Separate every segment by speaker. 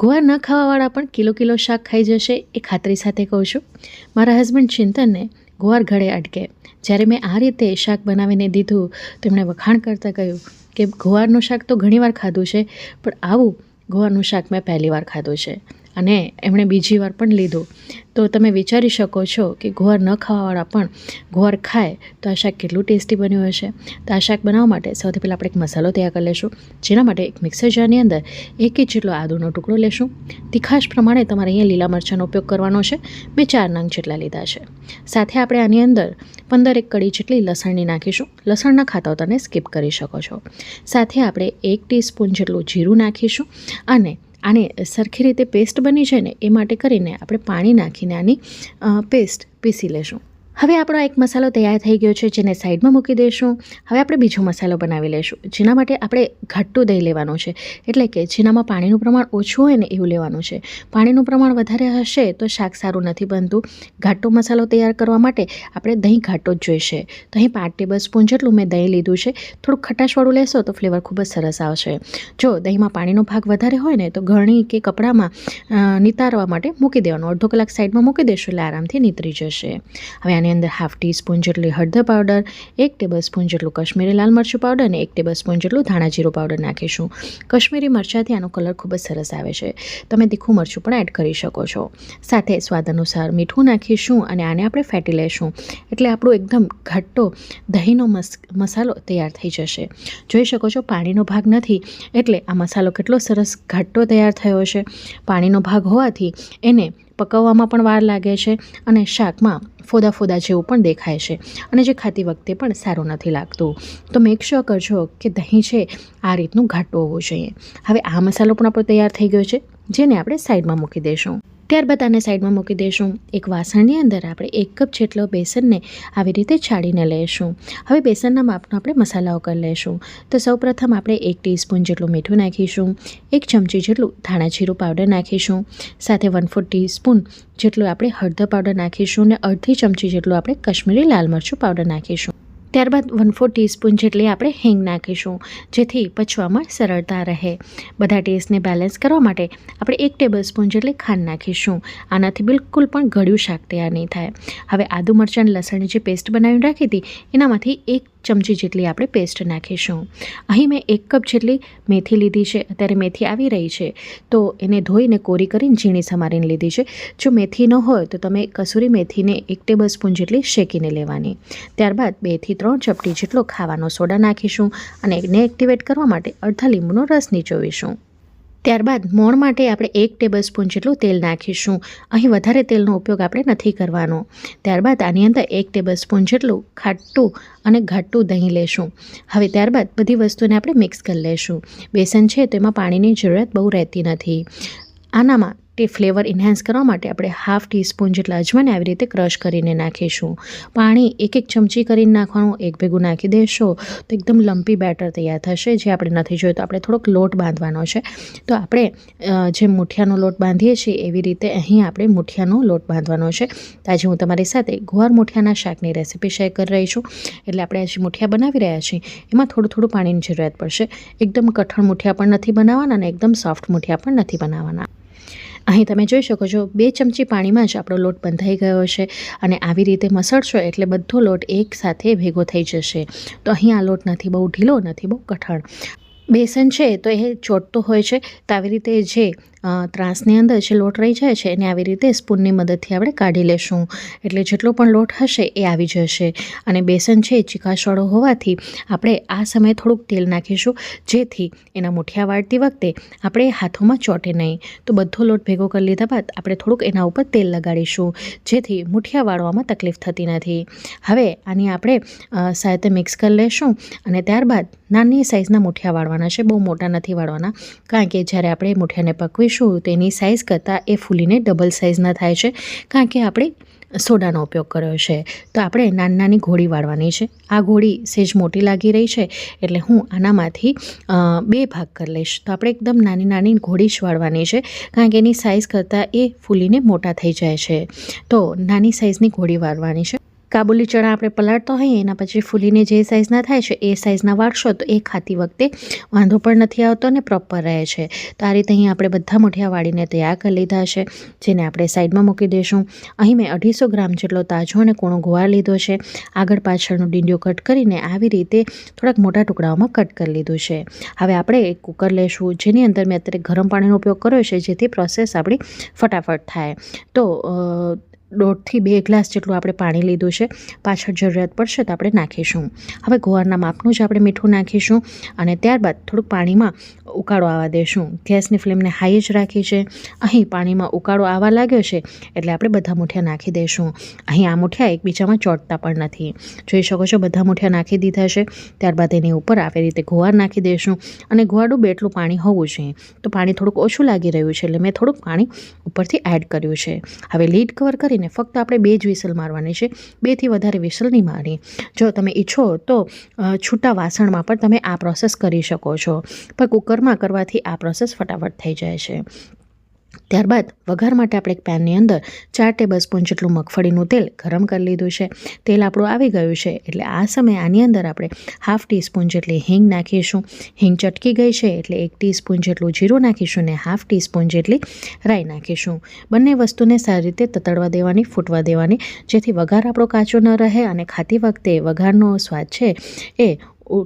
Speaker 1: ગુવાર ન ખાવાવાળા પણ કિલો કિલો શાક ખાઈ જશે એ ખાતરી સાથે કહું છું. મારા હસબન્ડ ચિંતનને ગુવાર ઘડે અટકે. જ્યારે મેં આ રીતે શાક બનાવીને દીધું તો એમણે વખાણ કરતાં કહ્યું કે ગુવારનું શાક તો ઘણીવાર ખાધું છે, પણ આવું ગુવારનું શાક મેં પહેલી વાર ખાધું છે. અને એમણે બીજી વાર પણ લીધું. તો તમે વિચારી શકો છો કે ગુવાર ન ખાવાવાળા પણ ગુવાર ખાય તો આ શાક કેટલું ટેસ્ટી બન્યું હશે. તો આ શાક બનાવવા માટે સૌથી પહેલાં આપણે એક મસાલો તૈયાર કરી લઈશું જેના માટે એક મિક્સર જારની અંદર એક ઇંચ જેટલો આદુનો ટુકડો લેશું. તીખાશ પ્રમાણે તમારે અહીંયા લીલા મરચાંનો ઉપયોગ કરવાનો છે. મેં ચાર નંગ જેટલા લીધા છે. સાથે આપણે આની અંદર પંદર એક કડી જેટલી લસણની નાખીશું. લસણ ના ખાતા તમે સ્કીપ કરી શકો છો. સાથે આપણે એક ટીસ્પૂન જેટલું જીરું નાખીશું અને આને સરખી રીતે પેસ્ટ બની છે ને એ માટે કરીને આપણે પાણી નાખીને આની પેસ્ટ પીસી લેશું. હવે આપણો એક મસાલો તૈયાર થઈ ગયો છે જેને સાઈડમાં મૂકી દઈશું. હવે આપણે બીજો મસાલો બનાવી લઈશું, જેના માટે આપણે ઘાટું દહીં લેવાનું છે. એટલે કે જેનામાં પાણીનું પ્રમાણ ઓછું હોય ને એવું લેવાનું છે. પાણીનું પ્રમાણ વધારે હશે તો શાક સારું નથી બનતું. ઘાટો મસાલો તૈયાર કરવા માટે આપણે દહીં ઘાટો જ જોઈશે. તો અહીં પાંચ ટેબલ સ્પૂન જેટલું મેં દહીં લીધું છે. થોડુંક ખટાશવાળું લેશો તો ફ્લેવર ખૂબ જ સરસ આવશે. જો દહીંમાં પાણીનો ભાગ વધારે હોય ને તો ઘણી કે કપડામાં નિતારવા માટે મૂકી દેવાનું. અડધો કલાક સાઈડમાં મૂકી દેશું એટલે આરામથી નીતરી જશે. હવે આની અંદર હાફ ટી સ્પૂન જેટલી હળદર પાવડર એક ટેબલ સ્પૂન જેટલું કશ્મીરી લાલ મરચું પાવડર અને એક ટેબલ સ્પૂન જેટલું ધાણા જીરું પાવડર નાખીશું. કશ્મીરી મરચાંથી આનો કલર ખૂબ જ સરસ આવે છે. તમે તીખું મરચું પણ એડ કરી શકો છો. સાથે સ્વાદ અનુસાર મીઠું નાખીશું અને આને આપણે ફેટી લઈશું એટલે આપણું એકદમ ઘટ્ટો દહીંનો મસ, મસાલો તૈયાર થઈ જશે. જોઈ શકો છો પાણીનો ભાગ નથી, એટલે આ મસાલો કેટલો સરસ ઘટ્ટો તૈયાર થયો છે પાણીનો ભાગ હોવાથી એને પકવવામાં પણ વાર લાગે છે અને શાકમાં ફોદા ફોદા જેવું પણ દેખાય છે અને જે ખાતી વખતે પણ સારું નથી લાગતું. તો મેક શ્યોર કરજો કે દહીં છે આ રીતનું ઘાટું હોવું જોઈએ. હવે આ મસાલો પણ આપણો તૈયાર થઈ ગયો છે, જેને આપણે સાઈડમાં મૂકી દઈશું. ત્યારબાદ આને સાઈડમાં મૂકી દઈશું. એક વાસણની અંદર આપણે એક કપ જેટલો બેસનને આવી રીતે છાડીને લઈશું. હવે બેસનના માપનો આપણે મસાલાઓ કરી લઈશું. તો સૌપ્રથમ આપણે એક ટીસ્પૂન જેટલું મીઠું નાખીશું. એક ચમચી જેટલું ધાણા જીરું પાવડર નાખીશું. સાથે વન ફોર ટીસ્પૂન જેટલું આપણે હળદર પાવડર નાખીશું અને અડધી ચમચી જેટલું આપણે કશ્મીરી લાલ મરચું પાવડર નાખીશું. ત્યારબાદ વન ફોર ટીસ્પૂન જેટલી આપણે હિંગ નાખીશું, જેથી પચવામાં સરળતા રહે. બધા ટેસ્ટને બેલેન્સ કરવા માટે આપણે એક ટેબલ સ્પૂન જેટલી ખાંડ નાખીશું. આનાથી બિલકુલ પણ ગળ્યું શાક તૈયાર નહીં થાય. હવે આદુ મરચાં લસણની જે પેસ્ટ બનાવીને રાખી હતી, એનામાંથી એક ચમચી જેટલી આપણે પેસ્ટ નાખીશું. અહીં મેં એક કપ જેટલી મેથી લીધી છે. અત્યારે મેથી આવી રહી છે. તો એને ધોઈને કોરી કરીને ઝીણી સમારીને લીધી છે. જો મેથી ન હોય તો તમે કસૂરી મેથીને એક ટેબલ સ્પૂન જેટલી શેકીને લેવાની. ત્યારબાદ બેથી ત્રણ ચપટી જેટલો ખાવાનો સોડા નાખીશું અને એને એક્ટિવેટ કરવા માટે અડધા લીંબુનો રસ નીચોવીશું. ત્યારબાદ મોણ માટે આપણે એક ટેબલ સ્પૂન જેટલું તેલ નાખીશું. અહીં વધારે તેલનો ઉપયોગ આપણે નથી કરવાનો. ત્યારબાદ આની અંદર એક ટેબલ સ્પૂન જેટલું ખાટું અને ઘાટું દહીં લેશું. હવે ત્યારબાદ બધી વસ્તુને આપણે મિક્સ કરી લેશું. બેસન છે તો એમાં પાણીની જરૂરિયાત બહુ રહેતી નથી. આનામાં તે ફ્લેવર ઇન્હાન્સ કરવા માટે આપણે હાફ ટીસ્પૂન જેટલા અજમાને આવી રીતે ક્રશ કરીને નાખીશું. પાણી એક એક ચમચી કરીને નાખવાનું, એક ભેગું નાખી દેશો, તો એકદમ લંપી બેટર તૈયાર થશે. જે આપણે નથી જોયું, તો આપણે થોડોક લોટ બાંધવાનો છે. તો આપણે જે મુઠિયાનો લોટ બાંધીએ છીએ, એવી રીતે અહીં આપણે મુઠિયાનો લોટ બાંધવાનો છે. તો આજે હું તમારી સાથે ગુવાર મુઠિયાના શાકની રેસીપી શેર કરી રહી છું. એટલે આપણે આજે મુઠિયા બનાવી રહ્યા છીએ. એમાં થોડું થોડું પાણીની જરૂરિયાત પડશે. એકદમ કઠણ મુઠિયા પણ નથી બનાવવાના અને એકદમ સોફ્ટ મુઠિયા પણ નથી બનાવવાના. અહીં તમે જોઈ શકો છો, બે ચમચી પાણીમાં જ આપણો લોટ બંધાઈ ગયો છે અને આવી રીતે મસળશો એટલે બધો લોટ એકસાથે ભેગો થઈ જશે. તો અહીં આ લોટ નથી, બહુ ઢીલો નથી, બહુ કઠણ. બેસન છે તો એ ચોટતો હોય છે, તો આવી રીતે જે ત્રાસની અંદર જે લોટ રહી જાય છે એને આવી રીતે સ્પૂનની મદદથી આપણે કાઢી લેશું. એટલે જેટલો પણ લોટ હશે એ આવી જશે. અને બેસન છે ચીકાસવાળો હોવાથી આપણે આ સમયે થોડુંક તેલ નાખીશું. જેથી એના મુઠિયા વાળતી વખતે આપણે હાથોમાં ચોટે નહીં. તો બધો લોટ ભેગો કરી લીધા બાદ આપણે થોડુંક એના ઉપર તેલ લગાડીશું. જેથી મુઠિયા વાળવામાં તકલીફ થતી નથી. હવે આની આપણે સાથે મિક્સ કરી લેશું અને ત્યારબાદ નાની સાઇઝના મુઠિયા વાળવાના છે. બહુ મોટા નથી વાળવાના. કારણ કે જ્યારે આપણે મુઠિયાને પકવીશું કરીશું, તેની સાઇઝ કરતાં એ ફૂલીને ડબલ સાઇઝના થાય છે, કારણ કે આપણે સોડાનો ઉપયોગ કર્યો છે. તો આપણે નાની નાની ઘોડી વાળવાની છે. આ ઘોડી સેજ મોટી લાગી રહી છે, એટલે હું આનામાંથી બે ભાગ કરી લઈશ. તો આપણે એકદમ નાની નાની ઘોડી જ વાળવાની છે, કારણ કે એની સાઇઝ કરતાં એ ફૂલીને મોટા થઈ જાય છે. તો નાની સાઇઝની ઘોડી વાળવાની છે. કાબુલી ચણા આપણે પલાળતા હોઈએ, એના પછી ફૂલીને જે સાઇઝના થાય છે, એ સાઇઝના વાળશો તો એ ખાતી વખતે વાંધો પણ નથી આવતો અને પ્રોપર રહે છે. તો આ રીતે અહીં આપણે બધા મુઠિયા વાળીને તૈયાર કરી લીધા છે, જેને આપણે સાઈડમાં મૂકી દઈશું અહીં મેં અઢીસો ગ્રામ જેટલો તાજો અને કૂણો ગોવાર લીધો છે. આગળ પાછળનું ડીંડિયો કટ કરીને આવી રીતે થોડાક મોટા ટુકડાઓમાં કટ કરી લીધું છે. હવે આપણે એક કુકર લેશું, જેની અંદર મેં અત્યારે ગરમ પાણીનો ઉપયોગ કર્યો છે, જેથી પ્રોસેસ આપણી ફટાફટ થાય. તો દોઢથી બે ગ્લાસ જેટલું આપણે પાણી લીધું છે. પાછળ જરૂરિયાત પડશે તો આપણે નાખીશું. હવે ગોવારના માપનું જ આપણે મીઠું નાખીશું અને ત્યારબાદ થોડુંક પાણીમાં ઉકાળો આવવા દઈશું ગેસની ફ્લેમને હાઈ જ રાખી છે. અહીં પાણીમાં ઉકાળો આવવા લાગ્યો છે એટલે આપણે બધા મૂઠિયા નાખી દઈશું અહીં આ મૂઠિયા એકબીજામાં ચોંટતા પણ નથી. જોઈ શકો છો બધા મૂઠિયા નાખી દીધા છે. ત્યારબાદ એની ઉપર આવી રીતે ગોવાર નાખી દઈશું અને ગોવાડું બેટલું પાણી હોવું જોઈએ તો પાણી થોડુંક ઓછું લાગી રહ્યું છે એટલે મેં થોડુંક પાણી ઉપરથી એડ કર્યું છે. હવે લીડ કવર કરીને ફક્ત આપણે બે જ વિસલ મારવાની છે. બેથી વધારે વિસલ નહીં મારી. જો તમે ઈચ્છો તો છૂટા વાસણમાં પણ તમે આ પ્રોસેસ કરી શકો છો. પણ કુકરમાં કરવાથી આ પ્રોસેસ ફટાફટ થઈ જાય છે. ત્યારબાદ વઘાર માટે આપણે એક પેનની અંદર ચાર ટેબલ સ્પૂન જેટલું મગફળીનું તેલ ગરમ કરી લીધું છે. તેલ આપણું આવી ગયું છે એટલે આ સમયે આની અંદર આપણે હાફ ટીસ્પૂન જેટલી હિંગ નાખીશું. હિંગ ચટકી ગઈ છે એટલે એક ટીસ્પૂન જેટલું જીરું નાખીશું ને હાફ ટીસ્પૂન જેટલી રાઈ નાખીશું. બંને વસ્તુને સારી રીતે તતડવા દેવાની, ફૂટવા દેવાની. જેથી વઘાર આપણો કાચો ન રહે અને ખાતી વખતે વઘારનો સ્વાદ છે એ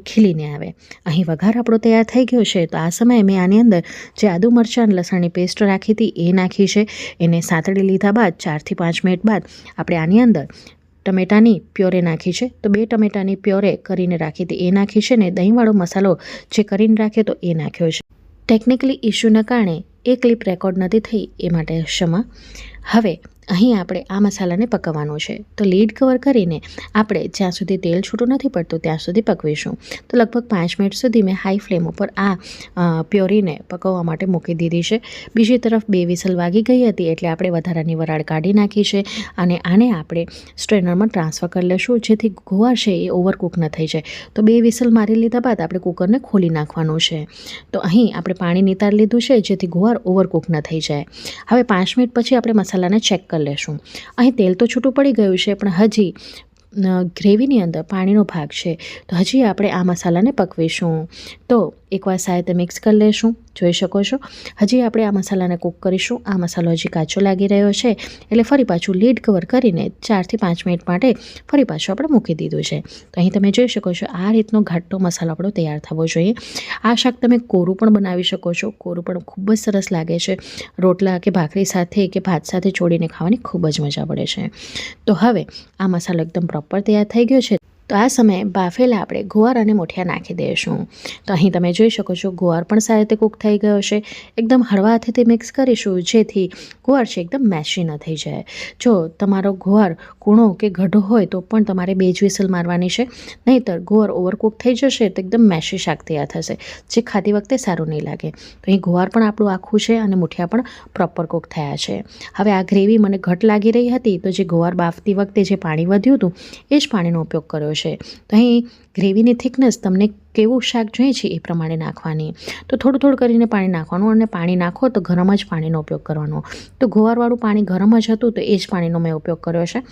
Speaker 1: ખીલીને આવે. અહીં વઘાર આપણો તૈયાર થઈ ગયો છે, તો આ સમયે મેં આની અંદર જે આદુ મરચાં અને લસણની પેસ્ટ રાખી હતી એ નાખી છે. એને સાતડી લીધા બાદ, ચારથી પાંચ મિનિટ બાદ આપણે આની અંદર ટમેટાની પ્યોરે નાખી છે. તો બે ટમેટાની પ્યોરે કરીને રાખી હતી, એ નાખી છે ને દહીંવાળો મસાલો જે કરીને રાખ્યો તો એ નાખ્યો છે. ટેકનિકલી ઇસ્યુના કારણે એ ક્લિપ રેકોર્ડ નથી થઈ, એ માટે ક્ષમા. હવે અહીં આપણે આ મસાલાને પકવવાનો છે. તો લીડ કવર કરીને આપણે જ્યાં સુધી તેલ છૂટું નથી પડતું ત્યાં સુધી પકવીશું. તો લગભગ પાંચ મિનિટ સુધી મેં હાઈ ફ્લેમ ઉપર આ પ્યોરીને પકવવા માટે મૂકી દીધી છે. બીજી તરફ બે વિસલ વાગી ગઈ હતી એટલે આપણે વધારાની વરાળ કાઢી નાખી છે અને આને આપણે સ્ટ્રેનરમાં ટ્રાન્સફર કરી લઈશું જેથી ગોવા છે એ ઓવરકુક ન થઈ જાય. તો બે વિસલ મારી લીધા બાદ આપણે કુકરને ખોલી નાખવાનું છે. તો અહીં આપણે પાણી નિતાર લીધું છે, જેથી ગોવાર ઓવરકુક ન થઈ જાય. હવે પાંચ મિનિટ પછી આપણે મસાલાને ચેક કરી લેશું. અહીં તેલ તો છૂટું પડી ગયું છે, પણ હજી ગ્રેવીની અંદર પાણીનો ભાગ છે. તો હજી આપણે આ મસાલાને પકવીશું. તો એકવાર સાથે મિક્સ કરી લઈશું જોઈ શકો છો. હજી આપણે આ મસાલાને કૂક કરીશું. આ મસાલો હજી કાચો લાગી રહ્યો છે. એટલે ફરી પાછું લીડ કવર કરીને ચારથી પાંચ મિનિટ માટે ફરી પાછું આપણે મૂકી દીધું છે. તો અહીં તમે જોઈ શકો છો, આ રીતનો ઘાટો મસાલો આપણો તૈયાર થવો જોઈએ. આ શાક તમે કોરું પણ બનાવી શકો છો. કોરું પણ ખૂબ જ સરસ લાગે છે. રોટલા કે ભાખરી સાથે કે ભાત સાથે છોડીને ખાવાની ખૂબ જ મજા પડે છે. તો હવે આ મસાલો એકદમ પ્રોપર તૈયાર થઈ ગયો છે. તો આ સમયે બાફેલા આપણે ગુવાર અને મોઠિયા નાખી દઈશું. તો અહીં તમે જોઈ શકો છો, ગુવાર પણ સારી રીતે કૂક થઈ ગયો છે એકદમ હળવા હાથે તે મિક્સ કરીશું, જેથી ગુવાર છે એકદમ મેશી ન થઈ જાય. જો તમારો ગુવાર કૂણો કે ગઢો હોય તો પણ તમારે બે જ વિસલ મારવાની છે. નહીંતર ગુવાર ઓવરકુક થઈ જશે તો એકદમ મેશી શાક તૈયાર થશે, જે ખાતી વખતે સારું નહીં લાગે. તો અહીં ગુવાર પણ આપણું આખું છે અને મુઠિયા પણ પ્રોપર કૂક થયા છે. હવે આ ગ્રેવી મને ઘટ લાગી રહી હતી, તો જે ગુવાર બાફતી વખતે જે પાણી વધ્યું હતું, એ જ પાણીનો ઉપયોગ કર્યો છે. તો અહીં ગ્રેવીની થિકનેસ તમને કેવું શાક જોઈએ છે એ પ્રમાણે નાખવાની. તો થોડું થોડું કરીને પાણી નાખવાનું અને પાણી નાખો તો ગરમ જ પાણીનો ઉપયોગ કરવાનો. તો ગોવારવાળું પાણી ગરમ જ હતું તો એ જ પાણીનો મેં ઉપયોગ કર્યો છે.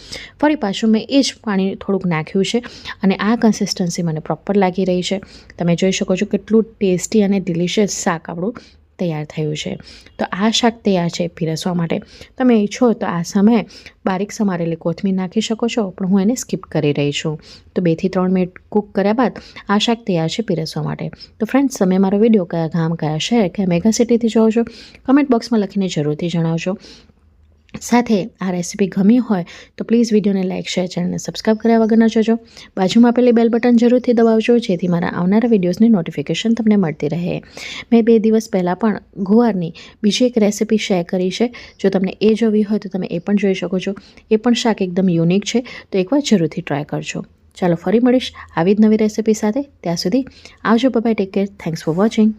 Speaker 1: ફરી પાછું મેં એ જ પાણી થોડુંક નાખ્યું છે અને આ કન્સિસ્ટન્સી મને પ્રોપર લાગી રહી છે. તમે જોઈ શકો છો કેટલું ટેસ્ટી અને ડિલિશિયસ શાક આપણું તૈયાર થયું છે. તો આ શાક તૈયાર છે પીરસવા માટે. તમે ઈચ્છો તો આ સમયે બારીક સમારેલી કોથમીર નાખી શકો છો, પણ હું એને સ્કીપ કરી રહી છું. તો બેથી ત્રણ મિનિટ કૂક કર્યા બાદ આ શાક તૈયાર છે પીરસવા માટે. તો ફ્રેન્ડ્સ તમે મારો વીડિયો કયા ગામ, કયા શહેર કે મેગા સિટીથી જોવો છો? કમેન્ટ બોક્સમાં લખીને જરૂરથી જણાવજો. સાથે આ રેસીપી ગમી હોય તો પ્લીઝ વિડીયોને લાઇક શેર ચેનલને સબસ્ક્રાઈબ કર્યા વગર ન જજો. બાજુમાં આપેલી બેલ બટન જરૂરથી દબાવજો, જેથી મારા આવનારા વિડીયોઝની નોટિફિકેશન તમને મળતી રહે. મેં બે દિવસ પહેલાં પણ ગુવારની બીજી એક રેસીપી શેર કરી છે. જો તમને એ જોવી હોય તો તમે એ પણ જોઈ શકો છો. એ પણ શાક એકદમ યુનિક છે. તો એકવાર જરૂરથી ટ્રાય કરજો. ચાલો ફરી મળીશ આવી જ નવી રેસીપી સાથે. ત્યાં સુધી આવજો. Bye take care thanks for watching